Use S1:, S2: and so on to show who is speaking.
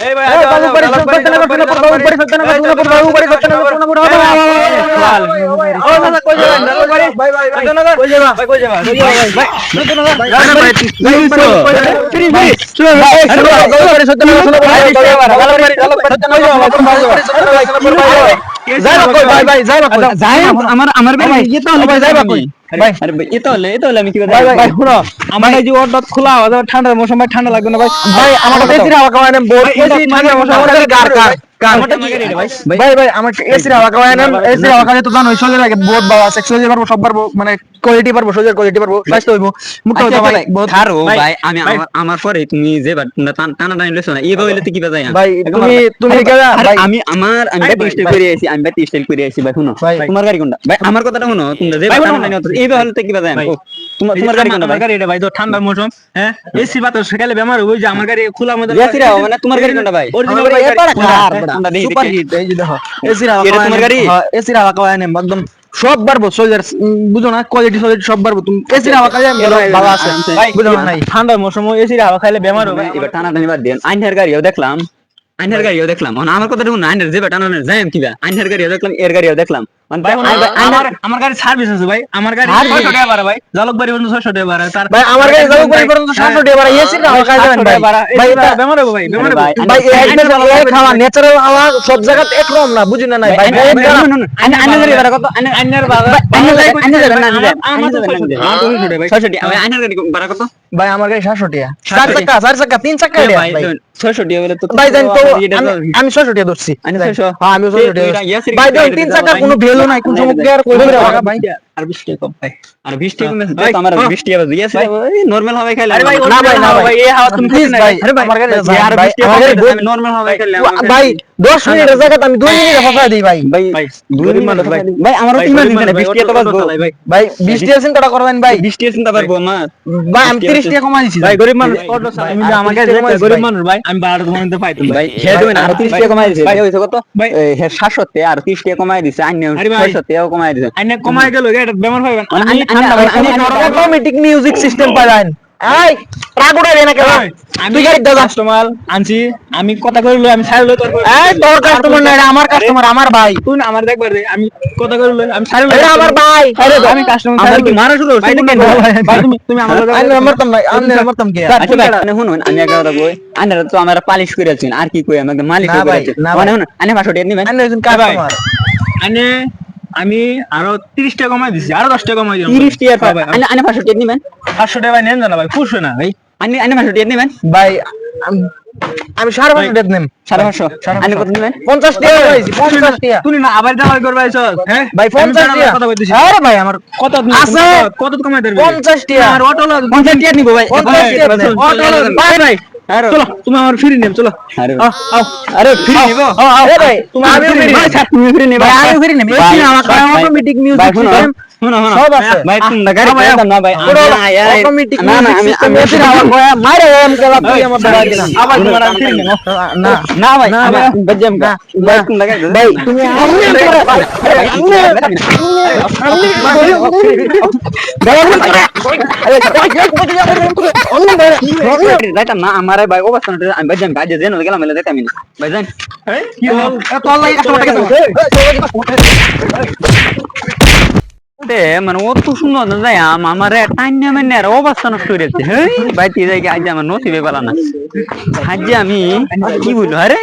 S1: এই
S2: যাইবা কই, ভাই, ভাই, যাইবা কই?
S3: যাই আমার আমার
S2: ভাই,
S3: ভাই ইয়ে তো
S2: ভাই, যাইবা কই? ভাই,
S3: আরে ভাই ইয়ে তো হলে তো হলে আমি কি
S2: ভাই, ভাই, শুনো, আমার এই যে ওয়ার্ডটা খোলা যাবে, ঠান্ডার মৌসুম ভাই, ঠান্ডা লাগবে না ভাই ভাই আমার নেন এসি মৌসুম ভাই ভাই আমার এসির হাওয়া খাওয়ায় নেন এসির হাওয়া খাওয়ালে তো জানোই শরীরে লাগে বহুত বাবা আছে শরীরে পারব সব পারব মানে কোয়ালিটি পারব শরীরের কোয়ালিটি পারব স্বাস্থ্য হইবো মুক্ত হইবো ভাই
S3: আমি। আমার- পরে তুমি যে টান- টানা টানি লইছো না এইভাবে হইলে তো কি বাজাই
S2: ভাই তুমি তুমি কেডা ভাই।
S3: আমি আমার আমি
S1: ভাই,
S3: ব্যাট
S1: ভাই,
S3: করে আইছি আমি ব্যাট স্টাইল করে আইছি ভাই শুনো।
S2: ভাই।
S3: তোমার গাড়ি কোনটা? ভাই আমার কথাটা শুনো তোমরা যে
S1: ভাই,
S3: টানা টানি এইভাবে হলে তো কি বাজাই
S1: ভাই।
S3: তোমার তোমার গাড়ি কোনটা ভাই?
S1: গাড়ি এটা ভাই তো ঠান্ডার মৌসুম হ্যাঁ? এসি বাতাস সেকালে বেমার হবে যে আমার গাড়ি খোলা মধ্যে
S3: এসি রে, মানে তোমার গাড়ি কোনটা ভাই?
S1: অরিজিনাল ভাই
S2: গাড়ি
S1: গাড়ি।
S2: এবার কার?
S3: আমরা দেখি,
S2: সুপার হিট এই যে দেখো। এসির হাওয়া
S3: এটা তোমার গাড়ি?
S2: এসির হাওয়া খাওয়ায় একদম সব পারব সোজার বুঝো না কোয়ালিটি সোয়ালিটি সব পারব তুমি এসির হাওয়া খাইলে ভালো আছে বুঝো না।
S1: ঠান্ডার মৌসুম এসির হাওয়া খাইলে বেমার হবে।
S3: এবার টানা টানি বাদ দেন আইনের গাড়িও দেখলাম। আইনের গাড়িও দেখলাম। আমার কথা শুনুন আইনের যে টানা যাই কিবা। আইনের গাড়িও দেখলাম এর গাড়িও দেখলাম।
S1: ভাই, আমার- আমার আমার গাড়ি সার্ভিস আছে ভাই। আমার গাড়ি 600 টাকা ভাড়া ভাই। জালকবাড়ি পর্যন্ত 600 টাকা ভাড়া। তার
S2: ভাই আমার গাড়ি যাব পর্যন্ত 700 টাকা ভাড়া। এসির হাওয়া খাই যাবেন ভাই ভাই এটা
S1: বেমার হবে ভাই বেমার
S3: ভাই,
S2: ভাই একদম
S3: গাড়ি-
S2: খাওয়া ন্যাচারাল হাওয়া সব জায়গাতে একরকম না বুঝি নাই? ভাই
S3: ভাই,
S2: এই
S3: ভাই,
S2: খাওয়া-
S3: শুনুন, শুনুন, আইনের- আইনের গাড়ি ভাড়া কত? আইনের-
S1: আইনের বাবা
S3: আইনের গাড়ি- আইনের যাবেন না,
S1: আমার-
S3: যাবেন,
S1: আমার
S3: আইনের
S1: তো
S3: যাবেন না,
S1: 600
S3: যাবেন।
S1: আমার তো 600 টাকা ভাই
S3: ছয়শো টাকা। ভাই, গাড়ি ভাড়া কত?
S2: ভাই আমার গাড়ি 700 টাকা। চার চাকা চার চাকা তিন চাকা
S3: ভাই,
S2: ভাই।
S3: ছয়শো টাকা হলে তো
S2: ভাই জান তো
S3: আমার এটা তো-
S2: আমি- আমি 600 টাকা ধরছি।
S3: আইনের 600?
S2: হ্যাঁ আমি 600 টাকা
S3: এই-
S2: ধরছি।
S3: ইয়াসির
S2: ভাই
S3: গাড়ি
S2: দেখুন
S3: এটা
S2: তিন চাকা কোনো ভ্যালু নাই কোন সময়। আর কই দেবে ভাই ভাই
S3: আর বিশ টাকা কম, ভাই। আর বিশ টাকা কমে
S1: ভাই,
S3: আমার আর
S1: হ্যাঁ।
S3: বিশ টাকা বাজে। ইয়াসির ভাই, normal খাইলে
S1: আরে ভাই
S2: না ভাই, না ভাই।
S1: ভাই এই হাওয়া তুমি
S2: Please ভাই,
S1: আরে ভাই
S2: আমার গাড়ি
S3: আর
S2: ভাই,
S3: বিশ টাকা
S2: আমার গাড়ি
S3: কমে,
S2: বহুত-
S3: আমি normal হাওয়ায় খাইলে
S2: ভাই 10 মিনিটের জায়গাতে আমি 2 মিনিটে ফাঁসা দিই ভাই
S3: ভাই,
S1: ভাই,
S3: মিনিট
S1: মানুষ ভাই।
S3: ভাই। ভাই, আমারও
S1: ভাই,
S3: তিন মাস
S1: গরিব
S3: দিন না,
S1: মানুষ
S3: বিশ
S1: ভাই,
S3: টাকা তো
S1: অটো ভাই
S2: ভাই 20 টাকা চিন্তা করবেন ভাই
S3: বিশ টাকা চিন্তা পারব না।
S2: ভাই আমি 30 টাকা কমাই দিছি
S1: ভাই গরিব মানুষ অটো আমি
S2: আর
S1: আমাকে গরিব মানুষ ভাই আমি বারো ঘণ্টা পাইতাম
S3: ভাই,
S1: ভাই
S3: হে দেবেন, আরও তিরিশ টাকা কমাই দিছে।
S1: ভাই,
S3: ভাই, হইছে কত?
S1: ভাই।
S3: হে সাতশো তে, আরও তিরিশ টাকা কমাই দিছে। আইনে
S1: আরে ভাই।
S3: কমাই দিছে।
S1: আইনে কমাই গেল বেমার
S3: মানে
S1: আমি
S3: আইনে-
S1: ঠান্ডা ভাই,
S3: আইনে-
S2: অটোমেটিক মিউজিক সিস্টেম পাইলেন এই রাগুড়ে রে কেন তুই গাড়ি দাদা
S1: কাস্টমার আনছি আমি কথা কইলো আমি ছাড় লই তারপর
S2: এই তোর কাস্টমার না আমার কাস্টমার আমার ভাই।
S1: তুই আমার দেখবার আমি কথা কইলো আমি ছাড় লই
S2: আমার ভাই।
S1: আরে আমি কাস্টমার
S3: আমার কি মারা শুরু হইছে
S1: ভাই তুমি তুমি আমার
S2: আমি মারতাম না আমি মারতাম কে?
S3: আচ্ছা মানে শুনুন, আমি কই, তো আমার পালিশ করে আর কি কই, আমি একদম মালিশ মানে। শুনুন, নিবেন?
S2: একজন কাস্টমার
S1: আইনে আমি আরও 30 টাকা কমাই দিছি আরও 10 টাকা কমাই দিলাম
S3: তিরিশ টাকা
S1: ভাই,
S3: আইনে- আইনে পাঁচশো টাকা নিবেন?
S1: 500 টাকা নেন না ভাই পুষবে না ভাই
S3: আইনে আইনে পাঁচশো টাকা নিবেন?
S2: ভাই আমি- আমি সাড়ে পাঁচশো টাকা নেম
S3: সাড়ে পাঁচশো? আইনে কত নিবেন?
S2: পঞ্চাশ টাকা পঞ্চাশ টাকা
S1: তুমি না আবার করবে হ্যাঁ
S2: ভাই পঞ্চাশ টাকা
S1: কথা কইতেছি
S2: আরে ভাই আমার
S1: কত
S2: আছে।
S1: কত কমাই দেবে
S2: পঞ্চাশ টাকা
S1: আর অটো
S3: পঞ্চাশ টাকা নিবো ভাই।
S2: পঞ্চাশ
S3: ভাই।
S1: ভাই চলো তুমি আমার ফ্রি নেম চলো
S3: আরে,
S1: আও আও
S3: আরে, free নিবো?
S2: আরে ভাই তুমি আমি
S3: free নিবো? আচ্ছা, তুমি free নিবো?
S2: ভাই আমি ফিরে নেব
S3: ভাই,
S2: এই আমার
S3: ভাই, ভাই,
S2: অটোমেটিক
S3: ভাই,
S2: মিউজিক
S3: শুনো,
S2: সিস্টেম
S3: শুনো, শুনো।
S2: সব আছে।
S3: ভাই, তোমরা গাড়ি
S1: আ, ভাই,
S3: চালাও না, ভাই।
S2: পুরো
S3: না, এই-
S2: অটোমেটিক
S3: না, না,
S2: মিউজিক
S3: আমি-
S2: সিস্টেম
S3: আমি-
S2: এসে আমার কয়া মারে এম কেলা তুই আমার দাঁড়া দিলাম
S1: আবার
S3: শুনো,
S1: তোমার
S3: টান
S1: ফ্রি
S3: টান
S1: নেম
S2: না
S3: না ভাই,
S2: না,
S3: আমি
S2: ভাই।
S3: বাজ্যাম গা। ভাই, তোমরা গাড়ি
S2: ভাই তুমি আমি
S3: যাইতাম না আমার ভাই অবস্থান আমি বাজ্যাম কাজে যেন গেলাম এলে যাইতাম না। ভাই তে মানে অত সুন্দর যাই আমার টাইম মানে আর অবস্থা নষ্ট হয়ে যাচ্ছে। ভাই তুই যাই আজ আমার নসিবে পালা না। আজ আমি কি বলব আরে